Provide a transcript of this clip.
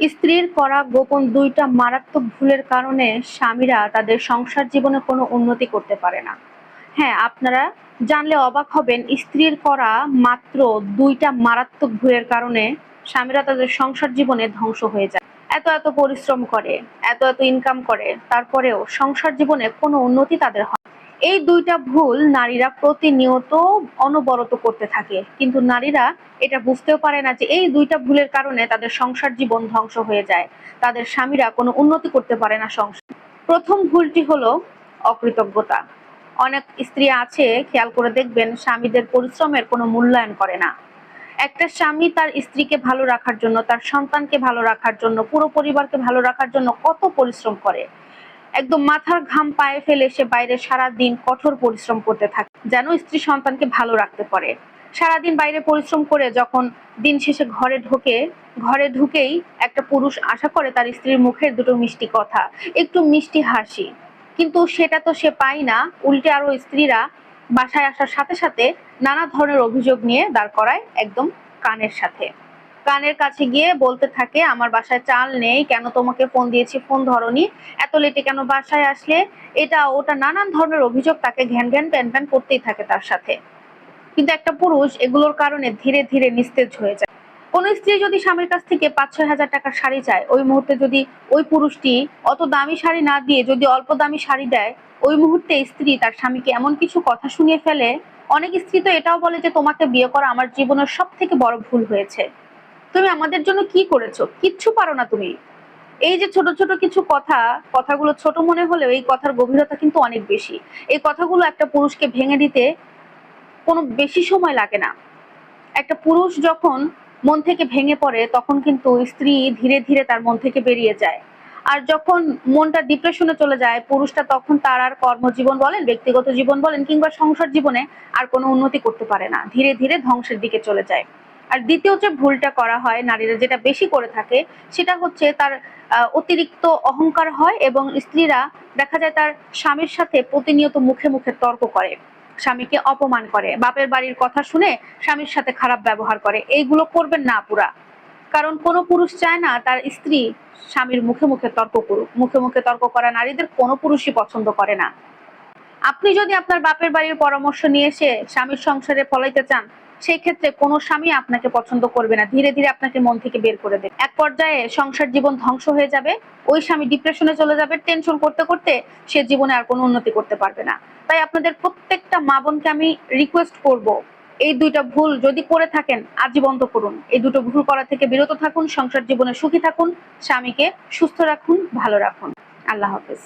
স্ত্রীর করা গোপন দুইটা মারাত্মক ভুলের কারণে স্বামীরা তাদের সংসার জীবনে কোনো উন্নতি করতে পারে না হ্যাঁ আপনারা জানলে অবাক হবেন, স্ত্রীর করা মাত্র দুইটা মারাত্মক ভুলের কারণে স্বামীরা তাদের সংসার জীবনে ধ্বংস হয়ে যায় এত এত পরিশ্রম করে, এত এত ইনকাম করে, তারপরেও সংসার জীবনে কোনো উন্নতি তাদের হয়। এই দুইটা ভুল নারীরা প্রতিনিয়ত অনবরত করতে থাকে। কিন্তু নারীরা এটা বুঝতেও পারে না যে এই দুইটা ভুলের কারণে তাদের সংসার জীবন ধ্বংস হয়ে যায়। তাদের স্বামীরা কোনো উন্নতি করতে পারে না সংসার। প্রথম ভুলটি হলো অকৃতজ্ঞতা। অনেক স্ত্রী আছে, খেয়াল করে দেখবেন স্বামীদের পরিশ্রমের কোনো মূল্যায়ন করে না। একটা স্বামী তার স্ত্রীকে ভালো রাখার জন্য, তার সন্তানকে ভালো রাখার জন্য, পুরো পরিবারকে ভালো রাখার জন্য কত পরিশ্রম করে। একদম মাথার ঘাম পায়ে ফেলে সে বাইরে সারা দিন কঠোর পরিশ্রম করতে থাকে, যেন স্ত্রী সন্তানকে ভালো রাখতে পারে। সারাদিন বাইরে পরিশ্রম করে যখন দিন শেষে ঘরে ঢোকে, ঘরে ঢুকেই একটা পুরুষ আশা করে তার স্ত্রীর মুখের দুটো মিষ্টি কথা, একটু মিষ্টি হাসি। কিন্তু সেটা তো সে পায় না, উল্টে আরও স্ত্রীরা বাসায় আসার সাথে সাথে নানা ধরনের অভিযোগ নিয়ে দাঁড় করায় একদম কানের সাথে। কানের কাছে গিয়ে বলতে থাকে, আমার বাসায় চাল নেই, কেন তোমাকে ফোন দিয়েছি? ফোন ধরনি। এত লেটে কেন বাসায় আসলে? এটা, ওটা নানান ধরনের অভিযোগ তাকে ঘ্যান ঘ্যান, প্যান প্যান করতেই থাকে তার সাথে। কিন্তু একটা পুরুষ এগুলোর কারণে ধীরে ধীরে নিস্তেজ হয়ে যায়। কোনো স্ত্রী যদি স্বামীর কাছ থেকে পাঁচ ছয় হাজার টাকার শাড়ি চায়, ওই মুহূর্তে যদি ওই পুরুষটি অত দামি শাড়ি না দিয়ে যদি অল্প দামি শাড়ি দেয়, ওই মুহূর্তে স্ত্রী তার স্বামীকে এমন কিছু কথা শুনিয়ে ফেলে। অনেক স্ত্রী তো এটাও বলে যে, তোমাকে বিয়ে করা আমার জীবনের সব থেকে বড় ভুল হয়েছে। তুমি আমাদের জন্য কি করেছ? কিচ্ছু পারো না তুমি। এই যে ছোট ছোট কিছু কথা, কথাগুলো ছোট মনে হলেও এই কথার গভীরতা কিন্তু অনেক বেশি। এই কথাগুলো একটা পুরুষকে ভেঙে দিতে কোনো বেশি সময় লাগে না। একটা পুরুষ যখন মন থেকে ভেঙে পড়ে, তখন কিন্তু স্ত্রী ধীরে ধীরে তার মন থেকে বেরিয়ে যায়। আর যখন মনটা ডিপ্রেশনে চলে যায়, পুরুষটা তখন তার আর কর্মজীবন বলেন, ব্যক্তিগত জীবন বলেন, কিংবা সংসার জীবনে আর কোনো উন্নতি করতে পারে না। ধীরে ধীরে ধ্বংসের দিকে চলে যায়। আর দ্বিতীয় যে ভুলটা করা হয় নারীরা যেটা বেশি করে থাকে, সেটা হচ্ছে তার অতিরিক্ত অহংকার হয় এবং স্ত্রীরা দেখা যায় তার স্বামীর সাথে প্রতিনিয়ত মুখে মুখে তর্ক করে, স্বামীকে অপমান করে, বাপের বাড়ির কথা শুনে স্বামীর সাথে খারাপ ব্যবহার করে। এইগুলো করবেন না পুরা কারণ কোনো পুরুষ চায় না তার স্ত্রী স্বামীর মুখে মুখে তর্ক করুক। মুখে মুখে তর্ক করা নারীদের কোনো পুরুষই পছন্দ করে না। আপনি যদি আপনার বাপের বাড়ির পরামর্শ নিয়ে এসে স্বামীর সংসারে ফলাইতে চান সেই ক্ষেত্রে কোনো স্বামী আপনাকে পছন্দ করবে না। ধীরে ধীরে আপনাকে মন থেকে বের করে দেবে। এক পর্যায়ে সংসার জীবন ধ্বংস হয়ে যাবে, ওই স্বামী ডিপ্রেশনে চলে যাবে টেনশন করতে করতে সে জীবনে আর কোনো উন্নতি করতে পারবে না। তাই আপনাদের প্রত্যেকটা মা বোনকে আমি রিকোয়েস্ট করব, এই দুইটা ভুল যদি করে থাকেন আজই বন্ধ করুন। এই দুটো ভুল করা থেকে বিরত থাকুন, সংসার জীবনে সুখী থাকুন, স্বামীকে সুস্থ রাখুন, ভালো রাখুন। আল্লাহ হাফেজ।